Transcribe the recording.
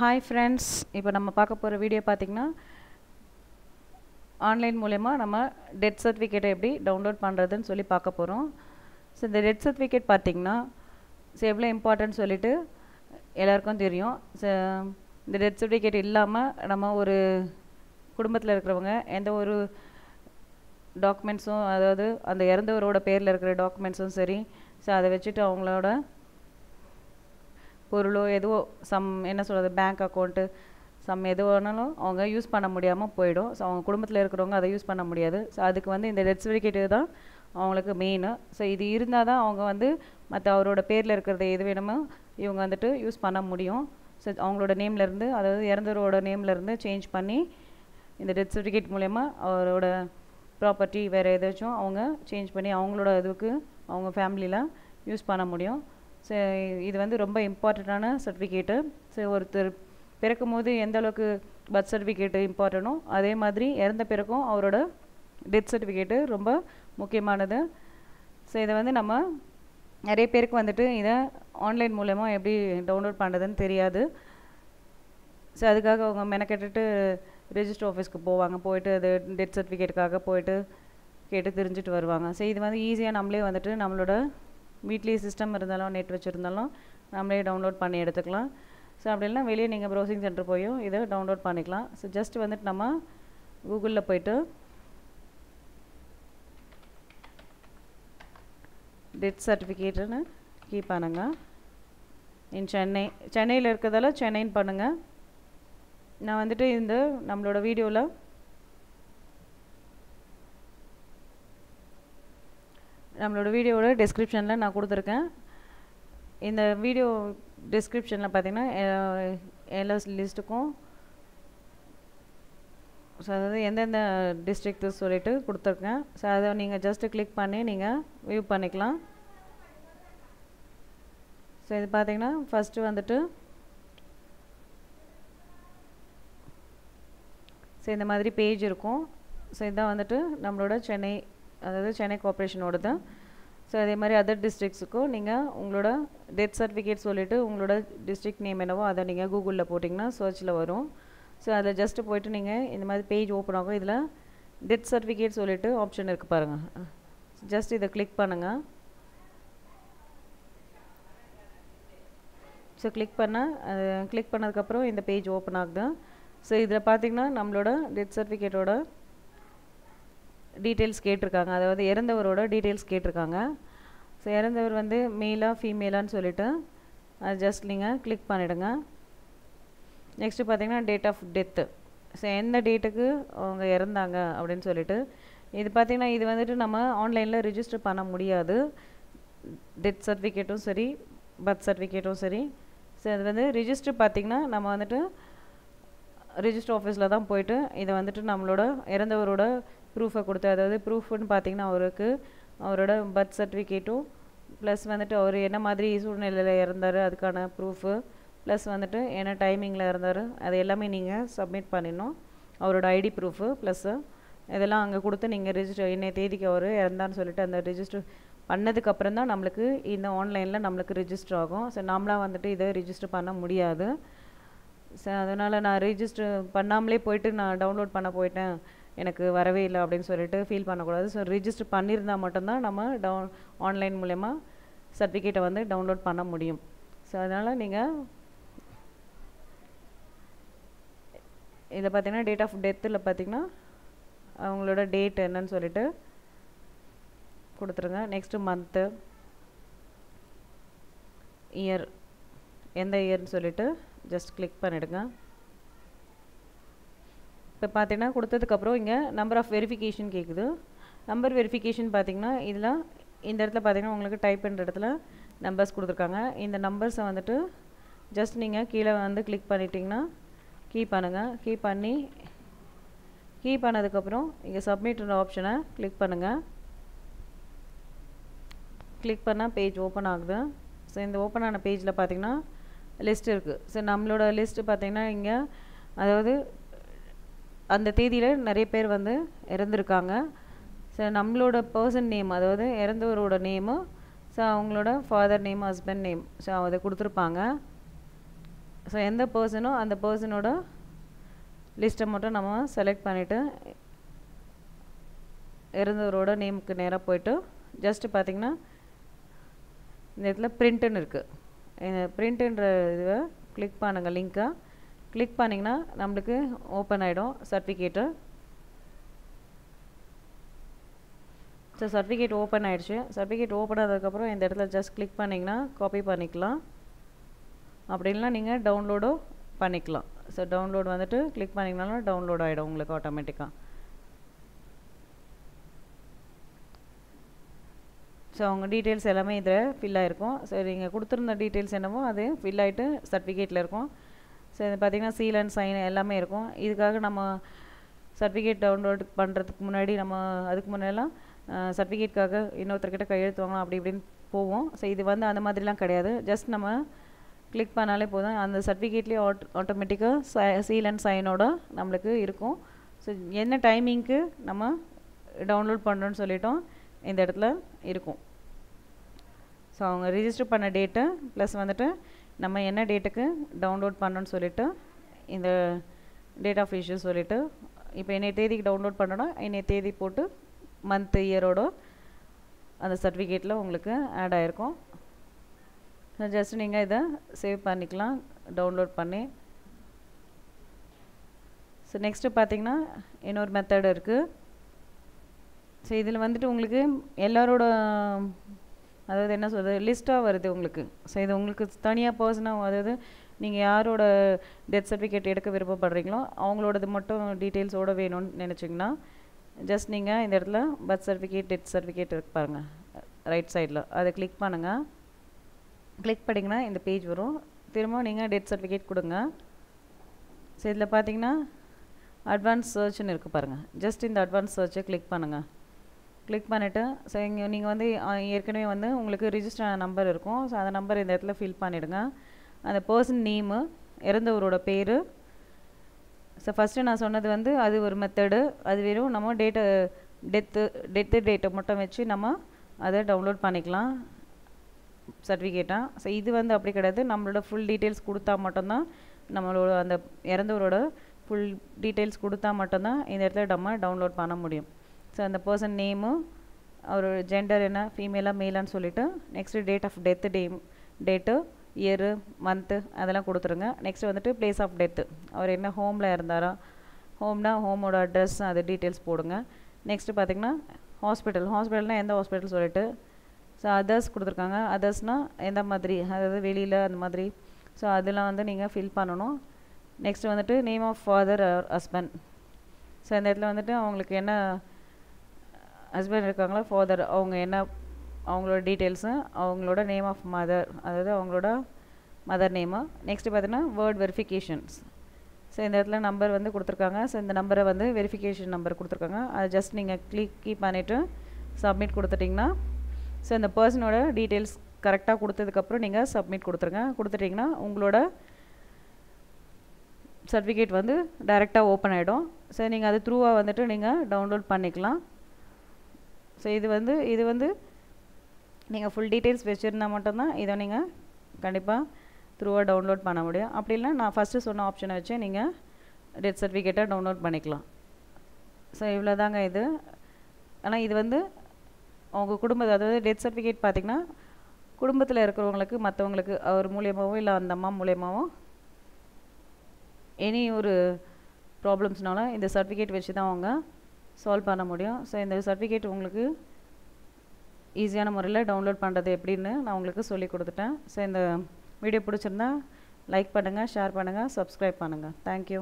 Hi friends இப்போ நம்ம பார்க்க போகிற வீடியோ பார்த்திங்கன்னா ஆன்லைன் மூலயமா நம்ம டெத் சர்டிஃபிகேட்டை எப்படி டவுன்லோட் பண்ணுறதுன்னு சொல்லி பார்க்க போகிறோம் ஸோ இந்த டெத் சர்டிஃபிகேட் பார்த்திங்கன்னா ஸோ எவ்வளோ இம்பார்ட்டன்ட் சொல்லிட்டு எல்லாருக்கும் தெரியும். ஸோ இந்த டெத் சர்டிஃபிகேட் இல்லாமல் நம்ம ஒரு குடும்பத்தில் இருக்கிறவங்க எந்த ஒரு டாக்குமெண்ட்ஸும் அதாவது அந்த இறந்தவரோட பேரில் இருக்கிற டாக்குமெண்ட்ஸும் சரி ஸோ அதை வச்சுட்டு அவங்களோட பொருளோ எதுவோ சம் என்ன சொல்கிறது பேங்க் அக்கௌண்ட்டு சம் எது வேணாலும் அவங்க யூஸ் பண்ண முடியாமல் போயிடும். ஸோ அவங்க குடும்பத்தில் இருக்கிறவங்க அதை யூஸ் பண்ண முடியாது. ஸோ அதுக்கு வந்து இந்த டெத் சர்டிஃபிகேட்டு தான் அவங்களுக்கு மெயினு ஸோ இது இருந்தால் தான் அவங்க வந்து மற்ற அவரோட பேரில் இருக்கிறத எது வேணுமோ இவங்க வந்துட்டு யூஸ் பண்ண முடியும். ஸோ அவங்களோட நேம்லேருந்து அதாவது இறந்தவரோட நேம்லேருந்து சேஞ்ச் பண்ணி இந்த டெத் சர்டிஃபிகேட் மூலயமா அவரோட ப்ராப்பர்ட்டி வேறு ஏதாச்சும் அவங்க சேஞ்ச் பண்ணி அவங்களோட இதுக்கு அவங்க ஃபேமிலியில் யூஸ் பண்ண முடியும். ஸோ இது வந்து ரொம்ப இம்பார்ட்டண்ட்டான சர்டிஃபிகேட்டு ஸோ ஒருத்தர் பிறக்கும் போது எந்த அளவுக்கு பர்த் சர்டிஃபிகேட்டு இம்பார்ட்டனோ அதே மாதிரி இறந்த பிறக்கும் அவரோட டெத் சர்டிஃபிகேட்டு ரொம்ப முக்கியமானது. ஸோ இதை வந்து நம்ம நிறைய பேருக்கு வந்துட்டு இதை ஆன்லைன் மூலயமா எப்படி டவுன்லோட் பண்ணுறதுன்னு தெரியாது. ஸோ அதுக்காக அவங்க மெனக்கெட்டுட்டு ரெஜிஸ்டர் ஆஃபீஸ்க்கு போவாங்க. போயிட்டு அது டெத் சர்டிஃபிகேட்டுக்காக போயிட்டு கேட்டு தெரிஞ்சுட்டு வருவாங்க. ஸோ இது வந்து ஈஸியாக நம்மளே வந்துட்டு நம்மளோட வீட்லேயே சிஸ்டம் இருந்தாலும் நெட் வச்சுருந்தாலும் நம்மளே டவுன்லோட் பண்ணி எடுத்துக்கலாம். ஸோ அப்படி இல்லைனா வெளியே நீங்கள் ப்ரௌசிங் சென்டர் போயும் இதை டவுன்லோட் பண்ணிக்கலாம். ஸோ ஜஸ்ட் வந்துட்டு நம்ம கூகுளில் போயிட்டு டெத் சர்டிஃபிகேட்டுன்னு கீ பண்ணுங்க. இன் சென்னை சென்னையில் இருக்கிறதால சென்னைன்னு பண்ணுங்கள் நான் வந்துட்டு இந்த நம்மளோட வீடியோவில் நம்மளோட வீடியோவோட டிஸ்கிரிப்ஷனில் நான் கொடுத்துருக்கேன். இந்த வீடியோ டிஸ்கிரிப்ஷனில் பார்த்தீங்கன்னா எல்லா லிஸ்ட்டுக்கும் ஸோ அதாவது எந்தெந்த டிஸ்ட்ரிக்ட்டு சொல்லிட்டு கொடுத்துருக்கேன். ஸோ அதை நீங்கள் ஜஸ்ட்டு கிளிக் பண்ணி நீங்கள் வியூ பண்ணிக்கலாம். ஸோ இது பார்த்தீங்கன்னா ஃபஸ்ட்டு வந்துட்டு ஸோ இந்த மாதிரி பேஜ் இருக்கும். ஸோ இதுதான் வந்துட்டு நம்மளோட சென்னை அதாவது சென்னை கார்பரேஷனோடது ஸோ அதே மாதிரி அதர் டிஸ்ட்ரிக்ஸுக்கும் நீங்கள் உங்களோட டெத் சர்டிஃபிகேட் சொல்லிவிட்டு உங்களோட டிஸ்ட்ரிக்ட் நேம் என்னவோ அதை நீங்கள் கூகுளில் போட்டிங்கன்னா சர்ச்சில் வரும். ஸோ அதில் ஜஸ்ட்டு போயிட்டு நீங்கள் இந்த மாதிரி பேஜ் ஓப்பன் ஆகும். இதில் டெத் சர்டிஃபிகேட் சொல்லிவிட்டு ஆப்ஷன் இருக்குது பாருங்கள் ஜஸ்ட் இதை கிளிக் பண்ணுங்கள் ஸோ கிளிக் பண்ணால் கிளிக் பண்ணதுக்கப்புறம் இந்த பேஜ் ஓப்பன் ஆகுது. ஸோ இதில் பார்த்தீங்கன்னா நம்மளோட டெத் சர்டிஃபிகேட்டோட டீட்டெயில்ஸ் கேட்டிருக்காங்க. அதாவது இறந்தவரோட டீட்டெயில்ஸ் கேட்டிருக்காங்க. ஸோ இறந்தவர் வந்து மேலா ஃபீமேலான்னு சொல்லிவிட்டு அது ஜஸ்ட் நீங்கள் கிளிக் பண்ணிவிடுங்க நெக்ஸ்ட்டு பார்த்தீங்கன்னா டேட் ஆஃப் டெத்து ஸோ எந்த டேட்டுக்கு அவங்க இறந்தாங்க அப்படின்னு சொல்லிட்டு இது பார்த்திங்கன்னா இது வந்துட்டு நம்ம ஆன்லைனில் ரிஜிஸ்டர் பண்ண முடியாது. டெத் சர்டிஃபிகேட்டும் சரி பர்த் சர்டிஃபிகேட்டும் சரி. ஸோ அது வந்து ரிஜிஸ்டர் பார்த்திங்கன்னா நம்ம வந்துட்டு ரிஜிஸ்டர் ஆஃபீஸில் தான் போயிட்டு இதை வந்துட்டு நம்மளோட இறந்தவரோட ப்ரூஃபை கொடுத்து அதாவது ப்ரூஃப்னு பார்த்தீங்கன்னா அவருக்கு அவரோட பர்த் சர்டிஃபிகேட்டும் ப்ளஸ் வந்துட்டு அவர் என்ன மாதிரி சூழ்நிலையில் இறந்தார் அதுக்கான ப்ரூஃபு ப்ளஸ் வந்துட்டு என்ன டைமிங்கில் இருந்தார் அது எல்லாமே நீங்கள் சப்மிட் பண்ணிடணும். அவரோட ஐடி ப்ரூஃபு ப்ளஸ்ஸு இதெல்லாம் அங்கே கொடுத்து நீங்கள் ரிஜிஸ்டர் என்ன தேதிக்கு அவர் இறந்தான்னு சொல்லிட்டு அந்த ரிஜிஸ்டர் பண்ணதுக்கப்புறம் தான் நம்மளுக்கு இந்த ஆன்லைனில் நம்மளுக்கு ரிஜிஸ்டர் ஆகும். ஸோ நாமளாக வந்துட்டு இதை ரிஜிஸ்டர் பண்ண முடியாது. ஸோ அதனால் நான் ரிஜிஸ்டர் பண்ணாமலே போயிட்டு நான் டவுன்லோட் பண்ண போயிட்டேன். எனக்கு வரவே இல்லை அப்படின்னு சொல்லிட்டு ஃபீல் பண்ணக்கூடாது. ஸோ ரிஜிஸ்டர் பண்ணியிருந்தால் மட்டும்தான் நம்ம டவுன் ஆன்லைன் மூலயமா சர்டிஃபிகேட்டை வந்து டவுன்லோட் பண்ண முடியும். ஸோ அதனால் நீங்கள் இதை பார்த்தீங்கன்னா டேட் ஆஃப் டெத்தில் பார்த்தீங்கன்னா அவங்களோட டேட் என்னன்னு சொல்லிட்டு கொடுத்துருங்க. நெக்ஸ்ட்டு மந்த்து இயர் எந்த இயர்னு சொல்லிட்டு ஜஸ்ட் கிளிக் பண்ணிவிடுங்க இப்போ பார்த்தீங்கன்னா கொடுத்ததுக்கப்புறம் இங்கே நம்பர் ஆஃப் வெரிஃபிகேஷன் கேட்குது நம்பர் வெரிஃபிகேஷன் பார்த்தீங்கன்னா இதில் இந்த இடத்துல பார்த்தீங்கன்னா உங்களுக்கு டைப் பண்ணுற இடத்துல நம்பர்ஸ் கொடுத்துருக்காங்க. இந்த நம்பர்ஸை வந்துட்டு ஜஸ்ட் நீங்கள் கீழே வந்து கிளிக் பண்ணிட்டீங்கன்னா கீ பண்ணுங்கள் கீ பண்ணி கீ பண்ணதுக்கப்புறம் இங்கே சப்மிட்ன்ற ஆப்ஷனை கிளிக் பண்ணுங்கள் கிளிக் பண்ணால் பேஜ் ஓப்பன் ஆகுது. ஸோ இந்த ஓப்பன் ஆன பேஜில் பார்த்தீங்கன்னா லிஸ்ட் இருக்குது ஸோ நம்மளோட லிஸ்ட்டு பார்த்திங்கன்னா இங்கே அதாவது அந்த தேதியில் நிறைய பேர் வந்து இறந்துருக்காங்க. ஸோ நம்மளோட பர்சன் நேம் அதாவது இறந்தவரோட நேமு ஸோ அவங்களோட father name husband name so அதை கொடுத்துருப்பாங்க. ஸோ எந்த பர்சனோ அந்த பர்சனோட லிஸ்ட்டை மட்டும் நம்ம செலக்ட் பண்ணிவிட்டு இறந்தவரோட நேமுக்கு நேராக போயிட்டு ஜஸ்ட்டு பார்த்தீங்கன்னா இந்த இடத்துல பிரிண்ட்டுன்னு இருக்குது இந்த பிரிண்ட்டுன்ற இதுவை கிளிக் பண்ணுங்கள் லிங்க்கை கிளிக் பண்ணிங்கன்னா நம்மளுக்கு ஓப்பன் ஆகிடும் சர்டிஃபிகேட்டு ஸோ சர்டிஃபிகேட் ஓப்பன் ஆகிடுச்சு சர்டிஃபிகேட் ஓப்பன் ஆனதுக்கப்புறம் இந்த இடத்துல ஜஸ்ட் கிளிக் பண்ணிங்கன்னா காப்பி பண்ணிக்கலாம். அப்படி இல்லைனா நீங்கள் டவுன்லோடும் பண்ணிக்கலாம். ஸோ டவுன்லோட் வந்துட்டு கிளிக் பண்ணிங்கனாலும் டவுன்லோட் ஆகிடும் உங்களுக்கு ஆட்டோமேட்டிக்காக ஸோ அவங்க டீட்டெயில்ஸ் எல்லாமே இதில் ஃபில் ஆகிருக்கும் ஸோ நீங்கள் கொடுத்துருந்த டீட்டெயில்ஸ் என்னவோ அது ஃபில் ஆகிட்டு சர்டிஃபிகேட்டில் இருக்கும். ஸோ இது பார்த்திங்கன்னா சீல் அண்ட் சைன் எல்லாமே இருக்கும். இதுக்காக நம்ம சர்டிஃபிகேட் டவுன்லோட் பண்ணுறதுக்கு முன்னாடி நம்ம அதுக்கு முன்னெல்லாம் சர்டிஃபிகேட்காக இன்னொருத்தர்கிட்ட கையெழுத்து வாங்கலாம் அப்படி இப்படின்னு போவோம். ஸோ இது வந்து அந்த மாதிரிலாம் கிடையாது. ஜஸ்ட் நம்ம கிளிக் பண்ணாலே போதும். அந்த சர்டிஃபிகேட்லேயே ஆட் ஆட்டோமேட்டிக்காக சீல் அண்ட் சைனோட நம்மளுக்கு இருக்கும். ஸோ என்ன டைமிங்க்கு நம்ம டவுன்லோட் பண்ணுறோன்னு சொல்லிட்டோம் இந்த இடத்துல இருக்கும். ஸோ அவங்க ரிஜிஸ்டர் பண்ண டேட்டு ப்ளஸ் வந்துட்டு நம்ம என்ன டேட்டுக்கு டவுன்லோட் பண்ணோன்னு சொல்லிவிட்டு இந்த டேட் ஆஃப் இஷ்யூ சொல்லிவிட்டு இப்போ என்னை தேதிக்கு டவுன்லோட் பண்ணோன்னா என்னை தேதி போட்டு மந்த் இயரோட அந்த சர்டிஃபிகேட்டில் உங்களுக்கு ஆட் ஆகிருக்கும் ஜஸ்ட் நீங்கள் இதை சேவ் பண்ணிக்கலாம் டவுன்லோட் பண்ணி. ஸோ நெக்ஸ்ட்டு பார்த்தீங்கன்னா இன்னொரு மெத்தட் இருக்குது ஸோ இதில் வந்துட்டு உங்களுக்கு எல்லாரோட அதாவது என்ன சொல்கிறது லிஸ்ட்டாக வருது உங்களுக்கு. ஸோ இது உங்களுக்கு தனியாக பர்சனாக அதாவது நீங்கள் யாரோட டெத் சர்டிஃபிகேட் எடுக்க விருப்பப்படுறீங்களோ அவங்களோடது மட்டும் டீட்டெயில்ஸோடு வேணும்னு நினச்சிங்கன்னா ஜஸ்ட் நீங்கள் இந்த இடத்துல பர்த் சர்டிஃபிகேட் டெத் சர்டிஃபிகேட் இருக்கு பாருங்கள் ரைட் சைடில் அதை கிளிக் பண்ணுங்கள் கிளிக் பண்ணிங்கன்னா இந்த பேஜ் வரும். திரும்ப நீங்கள் டெத் சர்டிஃபிகேட் கொடுங்க. ஸோ இதில் பார்த்தீங்கன்னா அட்வான்ஸ் சர்ச்னு இருக்குது பாருங்கள் ஜஸ்ட் இந்த அட்வான்ஸ் சர்ச்சை கிளிக் பண்ணுங்கள் கிளிக் பண்ணிவிட்டு ஸோ இங்கே நீங்கள் வந்து ஏற்கனவே வந்து உங்களுக்கு ரிஜிஸ்டர் நம்பர் இருக்கும். ஸோ அந்த நம்பர் இந்த இடத்துல ஃபில் பண்ணிவிடுங்க அந்த பர்சன் நேமு இறந்தவரோட பேர். ஸோ ஃபஸ்ட்டு நான் சொன்னது வந்து அது ஒரு மெத்தடு அது வெறும் நம்ம டேட்டை டெத்து டெத்து டேட்டை மட்டும் வச்சு நம்ம அதை டவுன்லோட் பண்ணிக்கலாம். சர்டிஃபிகேட்டாக ஸோ இது வந்து அப்படி கிடையாது. நம்மளோட ஃபுல் டீட்டெயில்ஸ் கொடுத்தா மட்டும்தான் நம்மளோட அந்த இறந்தவரோட ஃபுல் டீட்டெயில்ஸ் கொடுத்தா மட்டும்தான் இந்த இடத்துல நம்ம டவுன்லோட் பண்ண முடியும். ஸோ அந்த பர்சன் நேமு அவர் ஜெண்டர் என்ன ஃபீமேலாக மேலான்னு சொல்லிவிட்டு next date of death day date year month அதெல்லாம் கொடுத்துருங்க. நெக்ஸ்ட் வந்துட்டு பிளேஸ் ஆஃப் டெத்து அவர் என்ன ஹோமில் இருந்தாரா ஹோம்னா ஹோமோட அட்ரஸ் அது டீட்டெயில்ஸ் போடுங்க. நெக்ஸ்ட்டு பார்த்திங்கன்னா ஹாஸ்பிட்டல் ஹாஸ்பிட்டல்னால் எந்த ஹாஸ்பிட்டல் சொல்லிட்டு ஸோ அதர்ஸ் கொடுத்துருக்காங்க. அதர்ஸ்னால் எந்த மாதிரி அதாவது வெளியில் அந்த மாதிரி. ஸோ அதெல்லாம் வந்து நீங்கள் ஃபில் பண்ணணும். நெக்ஸ்ட் வந்துட்டு name of father husband so இந்த இடத்துல வந்துட்டு அவங்களுக்கு என்ன ஹஸ்பண்ட் இருக்காங்களா ஃபாதர் அவங்க என்ன அவங்களோட டீட்டெயில்ஸும் அவங்களோட நேம் ஆஃப் மதர் அதாவது அவங்களோட மதர் நேமு நெக்ஸ்ட்டு பார்த்தீங்கன்னா வேர்ட் வெரிஃபிகேஷன்ஸ் ஸோ இந்த இடத்துல நம்பர் வந்து கொடுத்துருக்காங்க. ஸோ இந்த நம்பரை வந்து வெரிஃபிகேஷன் நம்பர் கொடுத்துருக்காங்க. அதை ஜஸ்ட் நீங்கள் கிளிக் கீப் பண்ணிவிட்டு சப்மிட் கொடுத்துட்டிங்கன்னா ஸோ இந்த பர்சனோட டீட்டெயில்ஸ் கரெக்டாக கொடுத்ததுக்கப்புறம் நீங்கள் சப்மிட் கொடுத்துருங்க. கொடுத்துட்டிங்கன்னா உங்களோட சர்டிஃபிகேட் வந்து டைரெக்டாக ஓப்பன் ஆகிடும் ஸோ நீங்கள் அது த்ரூவாக வந்துட்டு நீங்கள் டவுன்லோட் பண்ணிக்கலாம். ஸோ இது வந்து இது வந்து நீங்கள் ஃபுல் டீட்டெயில்ஸ் வச்சுருந்தா மட்டும்தான் இதை நீங்கள் கண்டிப்பாக த்ரூவாக டவுன்லோட் பண்ண முடியும். அப்படி இல்லை நான் ஃபஸ்ட்டு சொன்ன ஆப்ஷனை வச்சு நீங்கள் டெத் சர்டிஃபிகேட்டை டவுன்லோட் பண்ணிக்கலாம். ஸோ இவ்வளோ தாங்க இது. ஆனால் இது வந்து உங்கள் குடும்பத்தை அதாவது டெத் சர்டிஃபிகேட் பார்த்திங்கன்னா குடும்பத்தில் இருக்கிறவங்களுக்கு மற்றவங்களுக்கு அவர் மூலியமாகவும் இல்லை அந்த அம்மா மூலியமாகவோ எனி ஒரு ப்ராப்ளம்ஸ்னால இந்த சர்டிஃபிகேட் வச்சு தான் அவங்க சால்வ் பண்ண முடியும். ஸோ இந்த சர்டிஃபிகேட் உங்களுக்கு ஈஸியான முறையில் டவுன்லோட் பண்ணுறது எப்படின்னு நான் உங்களுக்கு சொல்லி கொடுத்துட்டேன். ஸோ இந்த வீடியோ பிடிச்சிருந்தா லைக் பண்ணுங்கள் ஷேர் பண்ணுங்கள் சப்ஸ்கிரைப் பண்ணுங்கள் தேங்க்யூ